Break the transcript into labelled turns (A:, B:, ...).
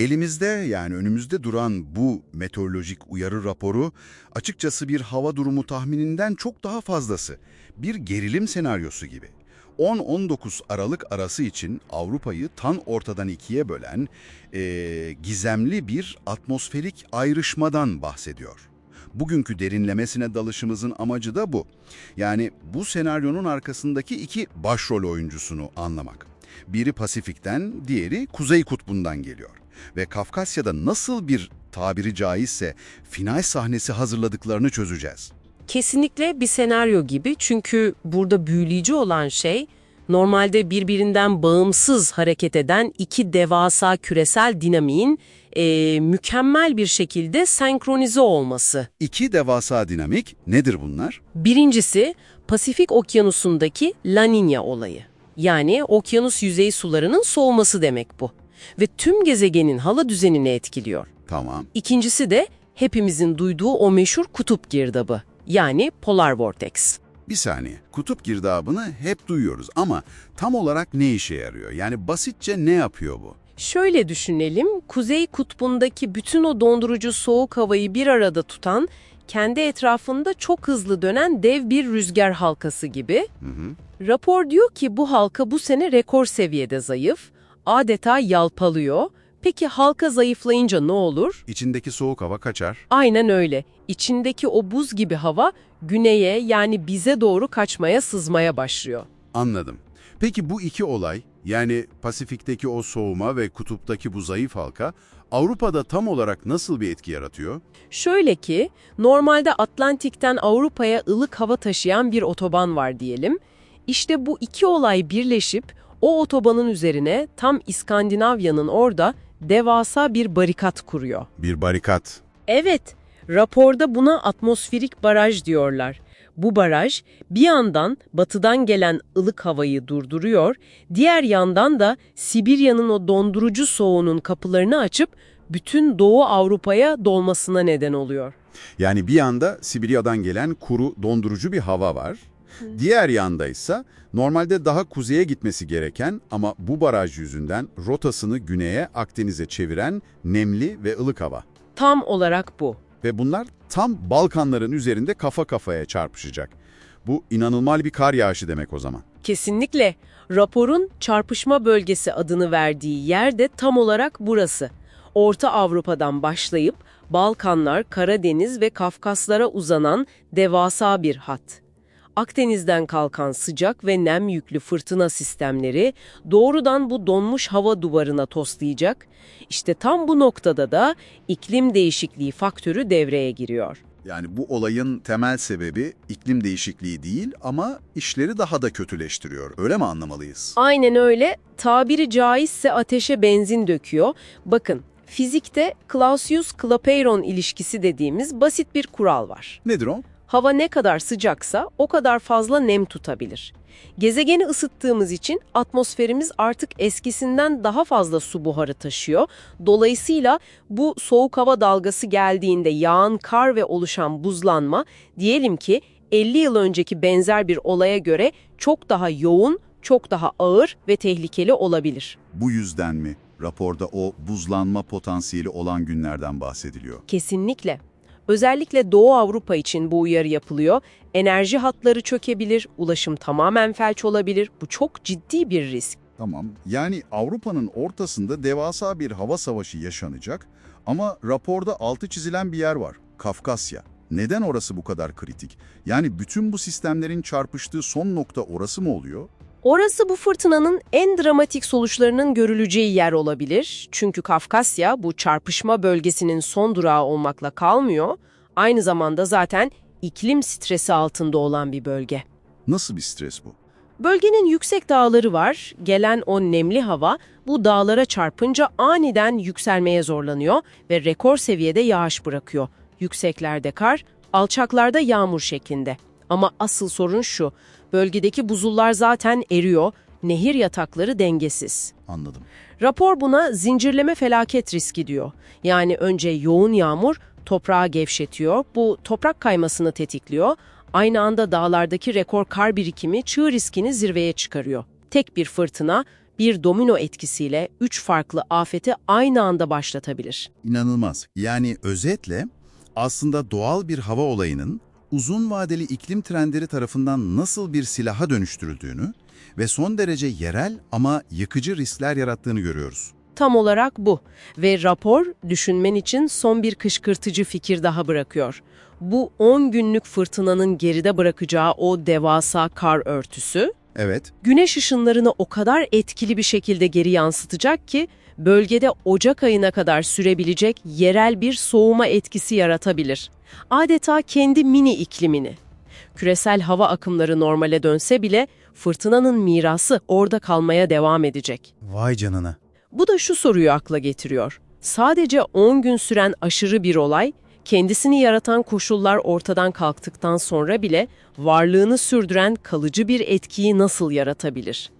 A: Elimizde yani önümüzde duran bu meteorolojik uyarı raporu açıkçası bir hava durumu tahmininden çok daha fazlası. Bir gerilim senaryosu gibi. 10-19 Aralık arası için Avrupa'yı tan ortadan ikiye bölen eee, gizemli bir atmosferik ayrışmadan bahsediyor. Bugünkü derinlemesine dalışımızın amacı da bu. Yani bu senaryonun arkasındaki iki başrol oyuncusunu anlamak. Biri Pasifik'ten, diğeri Kuzey Kutbu'ndan geliyor. Ve Kafkasya'da nasıl bir tabiri caizse final sahnesi hazırladıklarını çözeceğiz.
B: Kesinlikle bir senaryo gibi çünkü burada büyüleyici olan şey normalde birbirinden bağımsız hareket eden iki devasa küresel dinamiğin eee, mükemmel bir şekilde senkronize olması.
A: İki devasa dinamik nedir bunlar?
B: Birincisi Pasifik Okyanusu'ndaki La Niña olayı. Yani okyanus yüzey sularının soğuması demek bu. Ve tüm gezegenin hava düzenini etkiliyor.
A: Tamam.
B: İkincisi de hepimizin duyduğu o meşhur kutup girdabı. Yani polar vortex.
A: Bir saniye. Kutup girdabını hep duyuyoruz ama tam olarak ne işe yarıyor? Yani basitçe ne yapıyor bu?
B: Şöyle düşünelim, Kuzey Kutbu'ndaki bütün o dondurucu soğuk havayı bir arada tutan, kendi etrafında çok hızlı dönen dev bir rüzgar halkası gibi.
A: Hı hı.
B: Rapor diyor ki bu halka bu sene rekor seviyede zayıf, adeta yalpalıyor. Peki halka zayıflayınca ne olur?
A: İçindeki soğuk hava kaçar.
B: Aynen öyle. İçindeki o buz gibi hava güneye yani bize doğru kaçmaya, sızmaya başlıyor.
A: Anladım. Peki bu iki olay, yani Pasifik'teki o soğuma ve kutuptaki bu zayıf halka, Avrupa'da tam olarak nasıl bir etki yaratıyor?
B: Şöyle ki, normalde Atlantik'ten Avrupa'ya ılık hava taşıyan bir otoban var diyelim. İşte bu iki olay birleşip o otobanın üzerine tam İskandinavya'nın orada devasa bir barikat kuruyor.
A: Bir barikat.
B: Evet, raporda buna atmosferik baraj diyorlar. Bu baraj bir yandan batıdan gelen ılık havayı durduruyor, diğer yandan da Sibirya'nın o dondurucu soğuğunun kapılarını açıp bütün Doğu Avrupa'ya dolmasına neden oluyor.
A: Yani bir yanda Sibirya'dan gelen kuru, dondurucu bir hava var. Diğer yanda ise normalde daha kuzeye gitmesi gereken ama bu baraj yüzünden rotasını güneye Akdeniz'e çeviren nemli ve ılık hava.
B: Tam olarak bu.
A: Ve bunlar tam Balkanların üzerinde kafa kafaya çarpışacak. Bu inanılmaz bir kar yağışı demek o zaman.
B: Kesinlikle. Raporun çarpışma bölgesi adını verdiği yer de tam olarak burası. Orta Avrupa'dan başlayıp Balkanlar, Karadeniz ve Kafkaslara uzanan devasa bir hat. Akdeniz'den kalkan sıcak ve nem yüklü fırtına sistemleri doğrudan bu donmuş hava duvarına toslayacak. İşte tam bu noktada da iklim değişikliği faktörü devreye giriyor.
A: Yani bu olayın temel sebebi iklim değişikliği değil ama işleri daha da kötüleştiriyor. Öyle mi anlamalıyız?
B: Aynen öyle. Tabiri caizse ateşe benzin döküyor. Bakın, fizikte Clausius-Clapeyron ilişkisi dediğimiz basit bir kural var.
A: Nedir o?
B: Hava ne kadar sıcaksa o kadar fazla nem tutabilir. Gezegeni ısıttığımız için atmosferimiz artık eskisinden daha fazla su buharı taşıyor. Dolayısıyla bu soğuk hava dalgası geldiğinde yağan kar ve oluşan buzlanma diyelim ki 50 yıl önceki benzer bir olaya göre çok daha yoğun, çok daha ağır ve tehlikeli olabilir.
A: Bu yüzden mi raporda o buzlanma potansiyeli olan günlerden bahsediliyor?
B: Kesinlikle. Özellikle Doğu Avrupa için bu uyarı yapılıyor. Enerji hatları çökebilir, ulaşım tamamen felç olabilir. Bu çok ciddi bir risk.
A: Tamam. Yani Avrupa'nın ortasında devasa bir hava savaşı yaşanacak ama raporda altı çizilen bir yer var. Kafkasya. Neden orası bu kadar kritik? Yani bütün bu sistemlerin çarpıştığı son nokta orası mı oluyor?
B: Orası bu fırtınanın en dramatik sonuçlarının görüleceği yer olabilir. Çünkü Kafkasya bu çarpışma bölgesinin son durağı olmakla kalmıyor. Aynı zamanda zaten iklim stresi altında olan bir bölge.
A: Nasıl bir stres bu?
B: Bölgenin yüksek dağları var. Gelen o nemli hava bu dağlara çarpınca aniden yükselmeye zorlanıyor ve rekor seviyede yağış bırakıyor. Yükseklerde kar, alçaklarda yağmur şeklinde. Ama asıl sorun şu, bölgedeki buzullar zaten eriyor, nehir yatakları dengesiz.
A: Anladım.
B: Rapor buna zincirleme felaket riski diyor. Yani önce yoğun yağmur toprağı gevşetiyor, bu toprak kaymasını tetikliyor. Aynı anda dağlardaki rekor kar birikimi çığ riskini zirveye çıkarıyor. Tek bir fırtına bir domino etkisiyle üç farklı afeti aynı anda başlatabilir.
A: İnanılmaz. Yani özetle aslında doğal bir hava olayının uzun vadeli iklim trendleri tarafından nasıl bir silaha dönüştürüldüğünü ve son derece yerel ama yıkıcı riskler yarattığını görüyoruz.
B: Tam olarak bu ve rapor düşünmen için son bir kışkırtıcı fikir daha bırakıyor. Bu 10 günlük fırtınanın geride bırakacağı o devasa kar örtüsü,
A: Evet,
B: güneş ışınlarını o kadar etkili bir şekilde geri yansıtacak ki bölgede Ocak ayına kadar sürebilecek yerel bir soğuma etkisi yaratabilir. Adeta kendi mini iklimini. Küresel hava akımları normale dönse bile fırtınanın mirası orada kalmaya devam edecek.
A: vay canına.
B: Bu da şu soruyu akla getiriyor. Sadece 10 gün süren aşırı bir olay, kendisini yaratan koşullar ortadan kalktıktan sonra bile varlığını sürdüren kalıcı bir etkiyi nasıl yaratabilir?